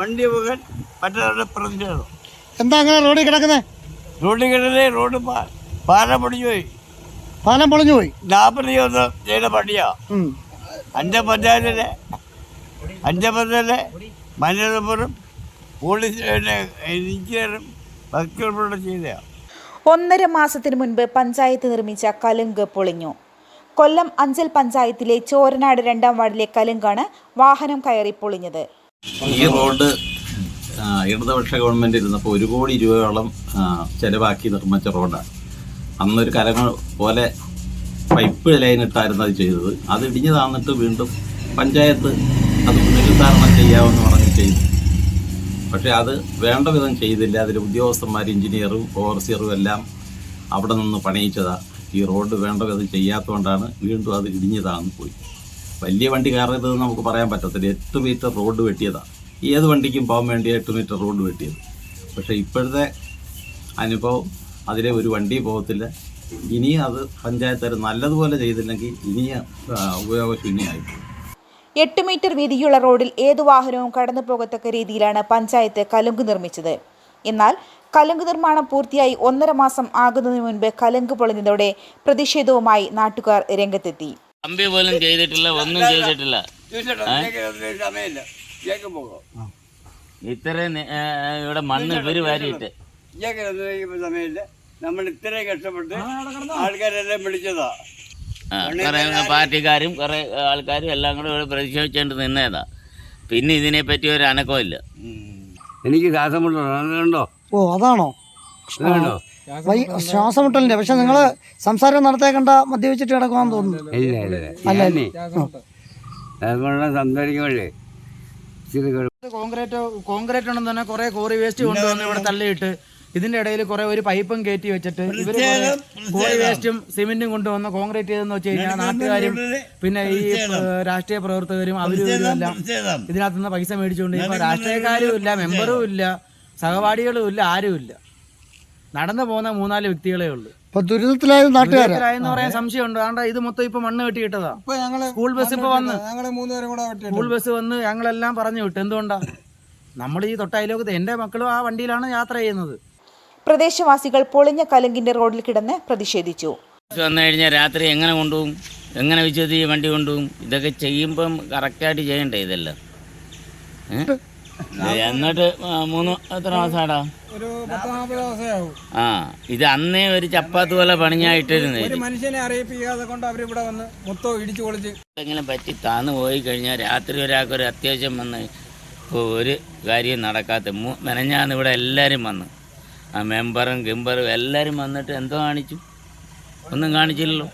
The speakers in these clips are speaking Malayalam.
വണ്ടി പോകാൻ മറ്റൊരാളുടെ പ്രതിഷേധം എന്താ അങ്ങനെ റോഡിൽ കിടക്കുന്നത് റോഡിൽ കിടന്നേ റോഡ് പാലം പൊടിഞ്ഞു പോയി. പാലം പൊളിഞ്ഞു പോയി? നാൽപ്പത് ഒന്ന് ചെയ്ത പണിയാ. അഞ്ച് പഞ്ചായത്തിലെ അഞ്ച് പഞ്ചായത്തിലെ മനുഷ്യപുരം പോലീസ് എഞ്ചിനീയറും വക്കീൽപ്പെടെ ചെയ്തയാ. ഒന്നര മാസത്തിനു മുൻപ് പഞ്ചായത്ത് നിർമ്മിച്ച കലുങ്ക് പൊളിഞ്ഞു. കൊല്ലം അഞ്ചൽ പഞ്ചായത്തിലെ ചോരനാട് രണ്ടാം വാർഡിലെ കലുങ്കാണ് വാഹനം കയറി പൊളിഞ്ഞത്. ഈ റോഡ് ഇടതുപക്ഷ ഗവൺമെന്റ് ഇരുന്നപ്പോൾ ഒരു കോടി രൂപയോളം ചെലവാക്കി നിർമ്മിച്ച റോഡാണ്. അന്നൊരു കരങ്ങൾ പോലെ പൈപ്പ് ലൈൻ ഇട്ടായിരുന്നു അത് ചെയ്തത്. അത് ഇടിഞ്ഞു താന്നിട്ട് വീണ്ടും പഞ്ചായത്ത് അത് പുനരുദ്ധാരണം ചെയ്യാമെന്ന് പറഞ്ഞ് ചെയ്തു. പക്ഷേ അത് വേണ്ട വിധം ചെയ്തില്ല. അതിൽ ഉദ്യോഗസ്ഥന്മാർ എഞ്ചിനീയറും ഓവർസിയറും എല്ലാം അവിടെ നിന്ന് പണിയിച്ചതാണ് ഈ റോഡ് വേണ്ട വിധം ചെയ്യാത്തതുകൊണ്ടാണ് വീണ്ടും അത് ഇടിഞ്ഞതാന്ന് പോയി. വലിയ വണ്ടി കയറരുത് നമുക്ക് പറയാൻ പറ്റത്തില്ല. എട്ട് മീറ്റർ റോഡ് വെട്ടിയതാണ് ഏത് വണ്ടിക്കും പോകാൻ വേണ്ടി എട്ട് മീറ്റർ റോഡ് വെട്ടിയത്. പക്ഷേ ഇപ്പോഴത്തെ അനുഭവം അതിലെ ഒരു വണ്ടി പോകത്തില്ല. ഇനിയും അത് പഞ്ചായത്തുകാർ നല്ലതുപോലെ ചെയ്തില്ലെങ്കിൽ ഇനിയും ആ, ഉപയോഗശൂന്യമായി. എട്ട് മീറ്റർ വീതിയുള്ള റോഡിൽ ഏതു വാഹനവും കടന്നു പോകത്തക്ക രീതിയിലാണ് പഞ്ചായത്ത് കലുങ്ക് നിർമ്മിച്ചത്. എന്നാൽ കലുങ്ക് നിർമ്മാണം പൂർത്തിയായി ഒന്നര മാസം ആകുന്നതിന് മുൻപ് കലുങ്ക് പൊളിഞ്ഞതോടെ പ്രതിഷേധവുമായി നാട്ടുകാർ രംഗത്തെത്തി. കമ്പി പോലും ചെയ്തിട്ടില്ല ഒന്നും ചെയ്തിട്ടില്ല. സമയമില്ല. ഇത്രയും നി- ഇവിടെ മണ്ണ് ഇവർ വാരിയിട്ട്. സമയമില്ല. നമ്മൾ ഇത്രയും കഷ്ടപ്പെട്ട് ആൾക്കാരെല്ലാം വിളിച്ചതാ. കുറെ പാർട്ടിക്കാരും കുറെ ആൾക്കാരും എല്ലാം കൂടെ ഇവിടെ പ്രതിഷേധിച്ചുകൊണ്ട് നിന്നേതാ. പിന്നെ ഇതിനെ പറ്റി ഒരു അനക്കമില്ല എനിക്ക് അതുകൊണ്ടോ ഓ അതാണോ? ശ്വാസമുട്ടലിന്റെ പക്ഷെ നിങ്ങൾ സംസാരം നടത്തേക്കണ്ട മദ്യപിച്ചിട്ട് കിടക്കുവാന്ന് തോന്നുന്നു. ഇല്ല ഇല്ല അല്ല സംസാരിക്കുമ്പോഴേ കോൺക്രീറ്റ് കോൺക്രീറ്റ് ഉണ്ടെന്ന് തന്നെ കുറെ കോറി വേസ്റ്റ് കൊണ്ടുവന്ന് ഇവിടെ തള്ളിയിട്ട് ഇതിന്റെ ഇടയിൽ കുറെ ഒരു പൈപ്പും കയറ്റി വെച്ചിട്ട് ഇവർ കുറെ കോറി വേസ്റ്റും സിമെന്റും കൊണ്ടുവന്ന് കോൺക്രീറ്റ് ചെയ്തെന്ന് വെച്ച് കഴിഞ്ഞാൽ നാട്ടുകാരും പിന്നെ ഈ രാഷ്ട്രീയ പ്രവർത്തകരും അവരും എല്ലാം ഇതിനകത്തുനിന്ന് പൈസ മേടിച്ചുകൊണ്ട് ഇപ്പൊ രാഷ്ട്രീയക്കാരും ഇല്ല മെമ്പറും ഇല്ല സഹപാഠികളും ഇല്ല ആരും ഇല്ല. നടന്നു പോകുന്ന മൂന്നാൽ വ്യക്തികളേ ഉള്ളൂ. ഇപ്പൊ ദുരിതത്തിലായ നാട്ടുകാരാ? എന്ന് പറയാൻ സംശയമുണ്ട്. കാരണം ഇത് മൊത്തം ഇപ്പൊ മണ്ണ് വെട്ടി ഇട്ടതാ സ്കൂൾ ബസ് ഇപ്പൊ വന്ന് സ്കൂൾ ബസ് വന്ന് ഞങ്ങളെല്ലാം പറഞ്ഞു വിട്ടു. എന്തുകൊണ്ടാ? നമ്മൾ ഈ തൊട്ടയലോകത്ത് എന്റെ മക്കളും ആ വണ്ടിയിലാണ് യാത്ര ചെയ്യുന്നത്. പ്രദേശവാസികൾ പൊളിഞ്ഞ കലുങ്കിന്റെ റോഡിൽ കിടന്ന് പ്രതിഷേധിച്ചു. വന്നു കഴിഞ്ഞാൽ രാത്രി എങ്ങനെ കൊണ്ടുപോകും? എങ്ങനെ വിശ്വസിച്ച് ഈ വണ്ടി കൊണ്ടുപോകും? ഇതൊക്കെ ചെയ്യുമ്പം കറക്റ്റായിട്ട് ചെയ്യണ്ടേ ഇതെല്ലാം? എന്നിട്ട് മൂന്ന് എത്ര മാസാടാ? ആ ഇത് അന്നേ ഒരു ചപ്പാത്ത് പോലെ പണിഞ്ഞായിട്ടിരുന്നേ മനുഷ്യനെ അറിയിപ്പിക്കാതെ കൊണ്ട് അവരിവിടെ വന്ന് മൊത്തം ഇടിച്ചു പൊളിച്ച്. എങ്ങനെ പറ്റി? താന്ന് പോയി കഴിഞ്ഞാൽ രാത്രി ഒരാൾക്ക് ഒരു അത്യാവശ്യം വന്ന് ഇപ്പോൾ ഒരു കാര്യം നടക്കാത്ത മെനഞ്ഞാന്ന് ഇവിടെ എല്ലാവരും വന്നു. ആ മെമ്പറും ഗിമ്പറും എല്ലാവരും വന്നിട്ട് എന്തോ കാണിച്ചു? ഒന്നും കാണിച്ചില്ലല്ലോ.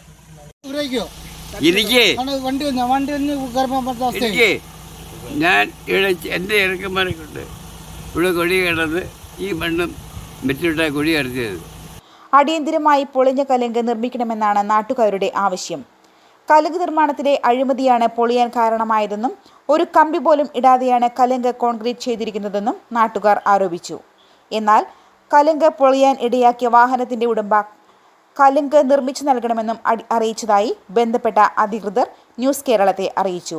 ഇരിക്കേ. വണ്ടി വണ്ടി ഞാൻ ഇവിടെ എന്റെ ഇറക്കന്മാരൊക്കെ ഇവിടെ കൊടി കിടന്ന് ഈ മണ്ണും വെച്ചിട്ടാ കൊടി അറിഞ്ഞത് അടിയന്തിരമായി പൊളിഞ്ഞ കലുങ്ക് നിർമ്മിക്കണമെന്നാണ് നാട്ടുകാരുടെ ആവശ്യം. കലുങ്ക് നിർമ്മാണത്തിലെ അഴിമതിയാണ് പൊളിയാൻ കാരണമായതെന്നും ഒരു കമ്പി പോലും ഇടാതെയാണ് കലുങ്ക് കോൺക്രീറ്റ് ചെയ്തിരിക്കുന്നതെന്നും നാട്ടുകാർ ആരോപിച്ചു. എന്നാൽ കലുങ്ക് പൊളിയാൻ ഇടയാക്കിയ വാഹനത്തിന്റെ ഉടമ്പ കലുങ്ക് നിർമ്മിച്ചു നൽകണമെന്നും അറിയിച്ചതായി ബന്ധപ്പെട്ട അധികൃതർ ന്യൂസ് കേരളത്തെ അറിയിച്ചു.